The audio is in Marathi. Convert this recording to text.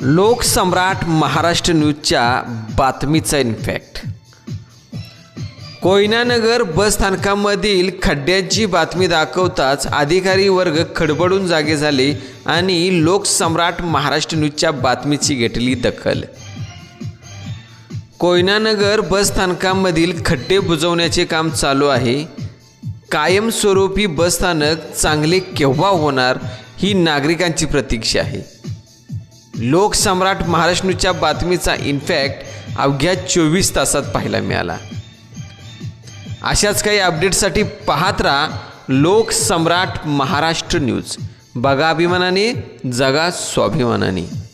लोकसम्राट महाराष्ट्र न्यूजच्या बातमीचा इन्फॅक्ट कोयनानगर बस स्थानकामधील खड्ड्यांची बातमी दाखवताच अधिकारी वर्ग खडबडून जागे झाले आणि लोकसम्राट महाराष्ट्र न्यूजच्या बातमीची घेतली दखल. कोयनानगर बस स्थानकामधील खड्डे बुजवण्याचे काम चालू आहे. कायमस्वरूपी बसस्थानक चांगले केव्हा होणार ही नागरिकांची प्रतीक्षा आहे. लोकसम्राट महाराष्ट्रच्या बातमीचा इनफॅक्ट अवघ्या चोवीस तासात पाहायला मिळाला. अशाच काही अपडेट्ससाठी पाहत राहा लोकसम्राट महाराष्ट्र न्यूज. बघा अभिमानाने जगा स्वाभिमानाने.